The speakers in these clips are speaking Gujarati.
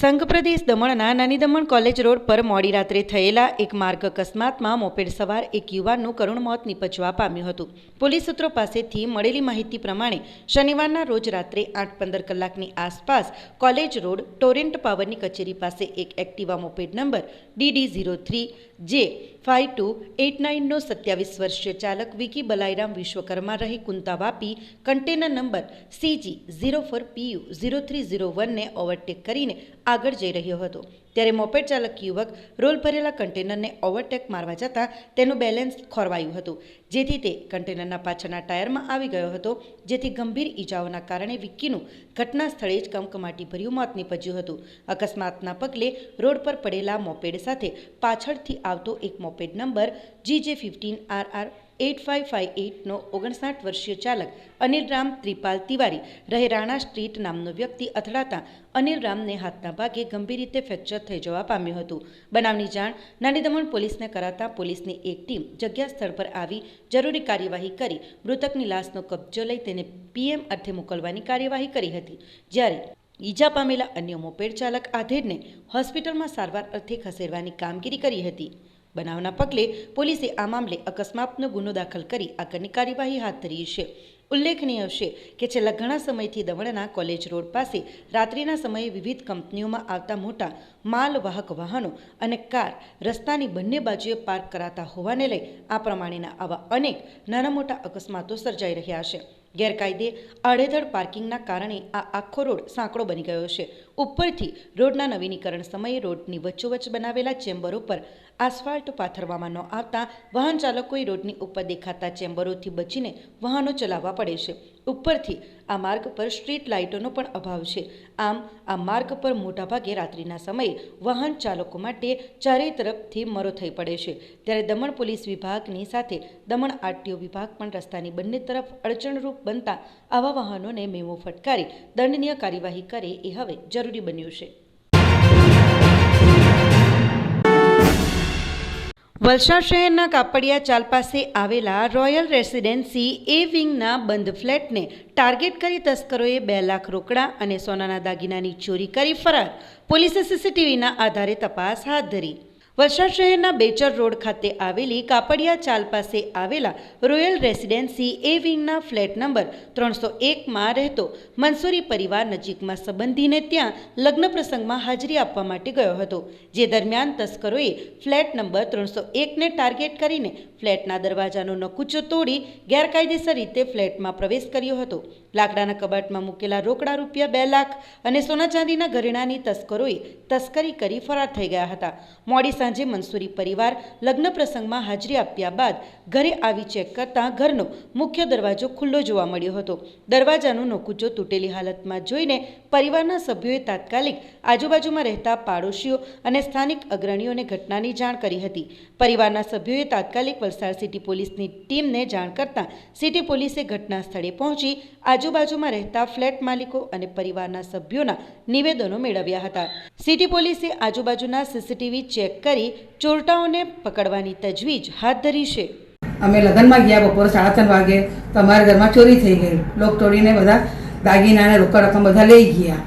સંઘ પ્રદેશ દમણના નાની દમણ કોલેજ રોડ પર મોડી રાત્રે થયેલા એક માર્ગ અકસ્માતમાં મોપેડ સવાર એક યુવાનનું કરુણ મોત નીપજવા પામ્યું હતું. પોલીસ સૂત્રો પાસેથી મળેલી માહિતી પ્રમાણે શનિવારના રોજ રાત્રે આઠ પંદર કલાકની આસપાસ કોલેજ રોડ ટોરેન્ટ પાવરની કચેરી પાસે એક Activa moped number D D zero three J five two eight નાઇનનો સત્યાવીસ વર્ષીય ચાલક વિકી બલાઈરામ વિશ્વકર્મા રહી Kunta Vapi container number C G zero four P U zero three zero વનને overtake કરીને આગળ જઈ રહ્યો હતો. ત્યારે મોપેડ ચાલક યુવક રોલ ભરેલા કન્ટેનરને ઓવરટેક મારવા જતાં તેનું બેલેન્સ ખોરવાયું હતું. જેથી તે કન્ટેનરના પાછળના ટાયરમાં આવી ગયો હતો, જેથી ગંભીર ઈજાઓના કારણે વિક્કીનું ઘટના સ્થળે જ કમકમાટીભર્યું મોત નીપજ્યું હતું. અકસ્માતના પગલે રોડ પર પડેલા મોપેડ સાથે પાછળથી આવતો એક moped number G J fifteen R R eight five five એટનો ઓગણસાઠ વર્ષીય ચાલક અનિલ રામ ત્રિપાલ તિવારી રહે રાણા સ્ટ્રીટ નામનો વ્યક્તિ અથડાતા અનિલ રામને હાથના ભાગે ગંભીર રીતે ફ્રેક્ચર થઈ જવા પામ્યું હતું. બનાવની જાણ નાની દમણ પોલીસને કરાતા પોલીસની એક ટીમ જગ્યા સ્થળ પર આવી જરૂરી કાર્યવાહી કરી મૃતકની લાશનો કબજો લઈ તેને પીએમ અર્થે મોકલવાની કાર્યવાહી કરી હતી. જ્યારે ઈજા પામેલા અન્ય મોપેડ ચાલક આધેડને હોસ્પિટલમાં સારવાર અર્થે ખસેડવાની કામગીરી કરી હતી. બનાવના પગલે પોલીસે આ મામલે અકસ્માતનો ગુનો દાખલ કરી આગળની કાર્યવાહી હાથ ધરી છે. ઉલ્લેખનીય છે કે છેલ્લા ઘણા સમયથી દમણના કોલેજ રોડ પાસે રાત્રિના સમયે વિવિધ કંપનીઓમાં આવતા મોટા માલવાહક વાહનો અને કાર રસ્તાની બંને બાજુએ પાર્ક કરાતા હોવાને લઈ આ પ્રમાણેના આવા અનેક નાના મોટા અકસ્માતો સર્જાઈ રહ્યા છે. ગેરકાયદે આડેધડ પાર્કિંગના કારણે આ આખો રોડ સાંકડો બની ગયો છે. ઉપરથી રોડના નવીનીકરણ સમયે રોડની વચ્ચોવચ્ચ બનાવેલા ચેમ્બરો પર આસફાલ્ટ પાથરવામાં ન આવતા વાહન ચાલકોએ રોડની ઉપર દેખાતા ચેમ્બરોથી બચીને વાહનો ચલાવવા પડે છે. ઉપરથી આ માર્ગ પર સ્ટ્રીટ લાઇટોનો પણ અભાવ છે. આમ, આ માર્ગ પર મોટાભાગે રાત્રિના સમયે વાહન ચાલકો માટે ચારેય તરફથી મરો થઈ પડે છે. ત્યારે દમણ પોલીસ વિભાગની સાથે દમણ આરટીઓ વિભાગ પણ રસ્તાની બંને તરફ અડચણરૂપ બનતા આવા વાહનોને મેમો ફટકારી દંડનીય કાર્યવાહી કરે એ હવે જરૂરી બન્યું છે. વલસાડ શહેરના કાપડિયા ચાલ પાસે આવેલા રોયલ રેસિડેન્સી એ વિંગના બંધ ફ્લેટને ટાર્ગેટ કરી તસ્કરોએ બે લાખ રોકડા અને સોનાના દાગીનાની ચોરી કરી ફરાર. પોલીસે સીસીટીવીના આધારે તપાસ હાથ ધરી. વલસાડ શહેરના બેચર રોડ ખાતે આવેલી કાપડિયા ચાલ પાસે આવેલા રોયલ રેસિડેન્સી એ વિંગના ફ્લેટ નંબર ત્રણસો એકમાં રહેતો મંસૂરી પરિવાર નજીકમાં સંબંધીને ત્યાં લગ્ન પ્રસંગમાં હાજરી આપવા માટે ગયો હતો. જે દરમિયાન તસ્કરોએ ફ્લેટ નંબર ત્રણસો એકને ટાર્ગેટ કરીને ફ્લેટના દરવાજાનો નકુચો તોડી ગેરકાયદેસર રીતે ફ્લેટમાં પ્રવેશ કર્યો હતો. લાકડાના કબાટમાં મૂકેલા રોકડા રૂપિયા બે લાખ અને સોના ચાંદીના ઘરેણાની તસ્કરોએ તસ્કરી કરી ફરાર થઈ ગયા હતા. મોડી સાંજે મંસૂરી પરિવાર લગ્ન પ્રસંગમાં હાજરી આપ્યા બાદ ઘરે આવી ચેક કરતા ઘરનો મુખ્ય દરવાજો ખુલ્લો જોવા મળ્યો હતો. દરવાજાનો નોકુચો તૂટેલી હાલતમાં જોઈને પરિવારના સભ્યોએ તાત્કાલિક આજુબાજુમાં રહેતા પાડોશીઓ અને સ્થાનિક અગ્રણીઓને ઘટનાની જાણ કરી હતી. પરિવારના સભ્યોએ તાત્કાલિક વલસાડ સિટી પોલીસની ટીમને જાણ કરતાં સિટી પોલીસે ઘટના સ્થળે પહોંચી આજુબાજુમાં રહેતા ફ્લેટ માલિકો અને પરિવારના સભ્યોના નિવેદનો મેળવ્યા હતા. સિટી પોલીસે આજુબાજુના સીસીટીવી ચેક કરી ચોરટાઓને પકડવાની તજવીજ હાથ ધરી છે. અમે લગ્નમાં ગયા બપોરે સાડા ત્રણ વાગે તો અમારા ઘરમાં ચોરી થઈ ગઈ. લોક તોડીને બધા દાગીના અને રોકડ રકમ બધા લઈ ગયા.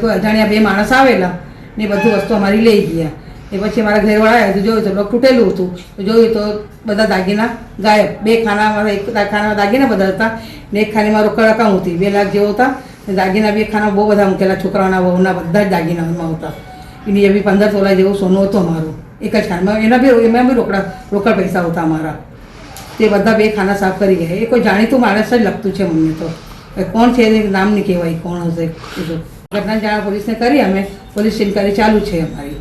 કોઈ અજાણ્યા બે માણસ આવેલા ને બધું વસ્તુ અમારી લઈ ગયા. એ પછી અમારા ઘરવાળા આવ્યા તો જોયું તો લોક તૂટેલું હતું. તો જોયું તો બધા દાગીના ગાયબ. બે ખાનામાં, એક ખાનામાં દાગીના બધા હતા ને એક ખાનીમાં રોકડ રકમ હતી. બે લાખ જેવો હતા દાગીના બે ખાના બહુ બધા મૂકેલા. છોકરાઓના, વહુના બધા જ દાગીનામાં હતા. એની એ બી પંદર તોલા જેવું સોનું હતું અમારું. એક જ ખાનામાં. એના બી એમાં બી રોકડા, રોકડ પૈસા હતા અમારા. તે બધા બે ખાના સાફ કરી ગયા એ કોઈ જાણીતું માણસ જ લગતું છે મને તો. કોણ છે નામ નહીં કહેવાય, કોણ હશે? ઘટના જાણ પોલીસને કરી અમે. પોલીસ ઇન્કવાયરી ચાલુ છે અમારી.